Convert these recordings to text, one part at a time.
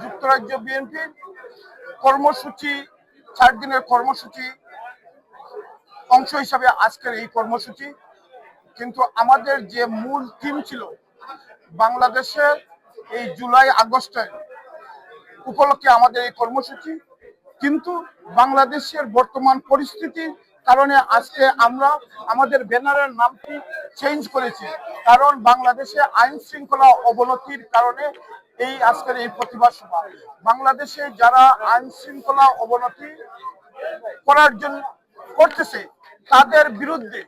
যুক্তরাজ্য বিএনপির কর্মসূচি, চার দিনের কর্মসূচি অংশ হিসাবে আজকের এই কর্মসূচি। কিন্তু আমাদের যে মূল থিম ছিল বাংলাদেশের এই জুলাই আগস্টের উপলক্ষে আমাদের এই কর্মসূচি, কিন্তু বাংলাদেশের বর্তমান পরিস্থিতির কারণে আজকে আমরা আমাদের ব্যানারের নামটি চেঞ্জ করেছি। কারণ বাংলাদেশে আইন শৃঙ্খলা অবনতির কারণে এই আজকের এই প্রতিবাদ সভা। বাংলাদেশে যারা আইন শৃঙ্খলা অবনতি করার জন্য করতেছে, তাদের বিরুদ্ধে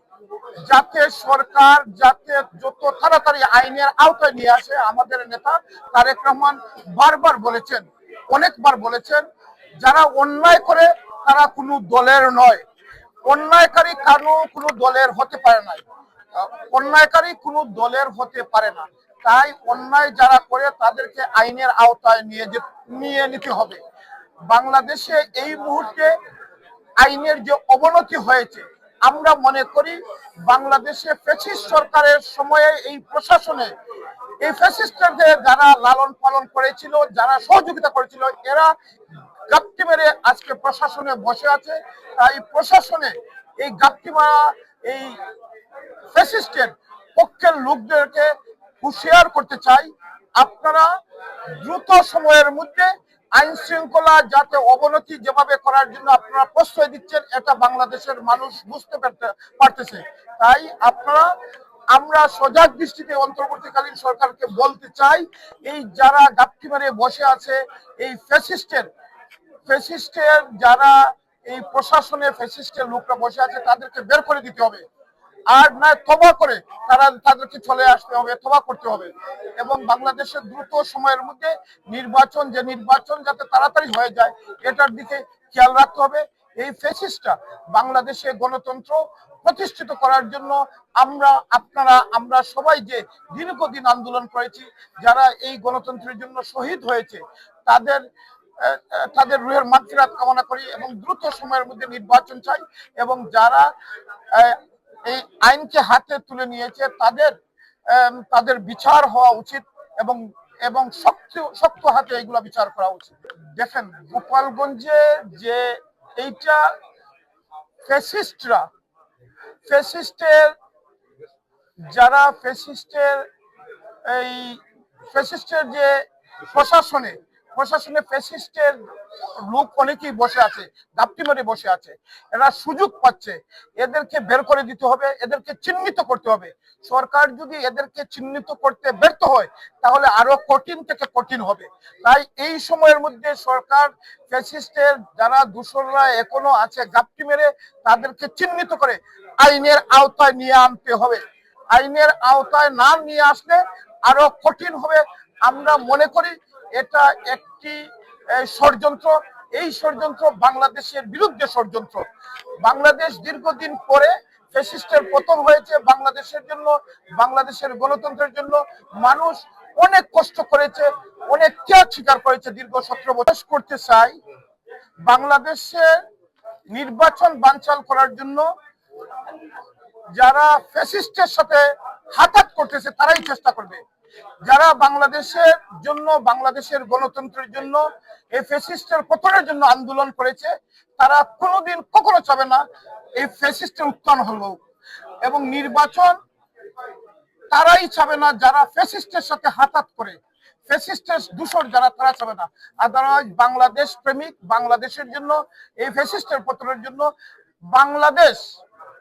যাতে সরকার যাতে যত তাড়াতাড়ি আইনের আওতায় নিয়ে আসে, আমাদের নেতা তারেক রহমান বারবার বলেছেন, অনেকবার বলেছেন, যারা অন্যায় করে তারা কোনো দলের নয়। অন্যায়কারী কারও কোনো দলের হতে পারে না অন্যায়কারী কোনো দলের হতে পারে না। তাই অন্যায় যারা করে তাদেরকে আইনের আওতায় নিয়ে যে নিয়ে নিতে হবে। বাংলাদেশে এই মুহূর্তে আইনের যে অবনতি হয়েছে, আমরা মনে করি বাংলাদেশে ফ্যাসিস্ট সরকারের সময়ে এই প্রশাসনে এই ফ্যাসিস্টদের যারা লালন পালন করেছিল, যারা সহযোগিতা করেছিল, এরা গাপ্তি মেরে আজকে প্রশাসনে বসে আছে। তাই প্রশাসনে এই গাপ্তি মারা এই ফ্যাসিস্টের পক্ষের লোকদেরকে হুঁশিয়ার করতে চাই, আপনারা দ্রুত সময়ের মধ্যে আইন শৃঙ্খলা যাতে অবনতি যেভাবে করার জন্য আপনারা প্রশ্রয় দিচ্ছেন, এটা বাংলাদেশের মানুষ বুঝতে পারতে- পারতেছে। তাই আপনারা, আমরা সজাগ দৃষ্টিতে অন্তর্বর্তীকালীন সরকারকে বলতে চাই, এই যারা গাপ্তি মেরে বসে আছে, এই ফ্যাসিস্টের ফ্যাসিস্টের যারা এই প্রশাসনে ফ্যাসিস্টের লোকরা বসে আছে, তাদেরকে বের করে দিতে হবে। আর না তবা করে তারা তাদেরকে চলে আসতে হবে, তবা করতে হবে। এবং বাংলাদেশের দ্রুত সময়ের মধ্যে নির্বাচন, যে নির্বাচন যাতে তাড়াতাড়ি হয়ে যায়, এটার দিকে খেয়াল রাখতে হবে। এই ফেসিসটা বাংলাদেশে গণতন্ত্র প্রতিষ্ঠিত করার জন্য আমরা, আপনারা, আমরা সবাই যে দীর্ঘদিন আন্দোলন করেছি, যারা এই গণতন্ত্রের জন্য শহীদ হয়েছে, তাদের তাদের রুহের মাগফিরাত কামনা করি এবং দ্রুত সময়ের মধ্যে নির্বাচন চাই এবং যারা এই আইনকে হাতে তুলে নিয়েছে। তাদের তাদের বিচার হওয়া উচিত এবং এবং শক্ত শক্ত হাতে এগুলা বিচার করা উচিত। দেখেন, গোপালগঞ্জে যে এইটা ফেসিস্টরা ফেসিস্টের যারা ফেসিস্টের এই ফেসিস্টের যে প্রশাসনে প্রশাসনে ফ্যাসিস্টের লোক অনেকেই বসে আছে দাপ্তি মেরে বসে আছে। এরা সুযোগ পাচ্ছে, এদেরকে বের করে দিতে হবে, এদেরকে চিহ্নিত করতে হবে। সরকার যদি এদেরকে চিহ্নিত করতে ব্যর্থ হয়, তাহলে আরও কঠিন থেকে কঠিন হবে। তাই এই সময়ের মধ্যে সরকার ফ্যাসিস্টের যারা দূষণরা এখনও আছে গাপটি মেরে তাদেরকে চিহ্নিত করে আইনের আওতায় নিয়ে আনতে হবে। আইনের আওতায় না নিয়ে আসলে আরও কঠিন হবে। আমরা মনে করি এটা একটি ষড়যন্ত্র। এই ষড়যন্ত্র বাংলাদেশের বিরুদ্ধে ষড়যন্ত্র। বাংলাদেশ দীর্ঘদিন পরে ফেসিস্টের পতন হয়েছে বাংলাদেশের জন্য, বাংলাদেশের গণতন্ত্রের জন্য। মানুষ অনেক কষ্ট করেছে, অনেক ত্যাগ স্বীকার করেছে দীর্ঘ সতেরো বছর। করতে চাই বাংলাদেশের নির্বাচন বানচাল করার জন্য। যারা ফ্যাসিস্টের সাথে হাতাত করতেছে, তারাই চেষ্টা করবে। যারা বাংলাদেশের জন্য, বাংলাদেশের গণতন্ত্রের জন্য, এই ফ্যাসিস্টের পতনের জন্য আন্দোলন করেছে, তারা কোনোদিন কখনো চাবে না এই ফ্যাসিস্টের উত্থান হলো। এবং নির্বাচন তারাই চাবে না যারা ফেসিস্টের সাথে হাতাত করে। ফ্যাসিস্টের দূষণ যারা, তারা চাবে না। আদারওয়াইজ বাংলাদেশ প্রেমিক, বাংলাদেশের জন্য, এই ফেসিস্টের পতনের জন্য বাংলাদেশ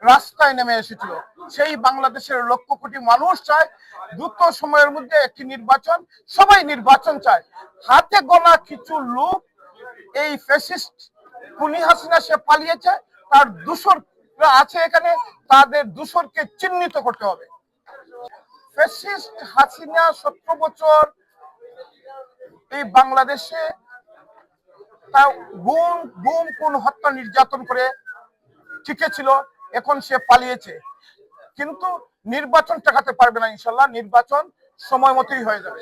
রাস্তায় নেমে এসেছিল। সেই বাংলাদেশের লক্ষ কোটি মানুষ চায় দ্রুত সময়ের মধ্যে একটি নির্বাচন, সবাই নির্বাচন চায়। হাতে গোনা কিছু লোক এই ফ্যাসিস্ট খুনি হাসিনা সে পালিয়েছে, তার দূষররা আছে এখানে, তাদের দূষরকে চিহ্নিত করতে হবে। ফ্যাসিস্ট হাসিনা সতেরো বছর এই বাংলাদেশে তার গুম গুম কোন হত্যা, নির্যাতন করে টিকে ছিল। এখন সে পালিয়েছে। কিন্তু নির্বাচন ঠেকাতে পারবে না ইনশাল্লাহ। নির্বাচন সময় মতোই হয়ে যাবে।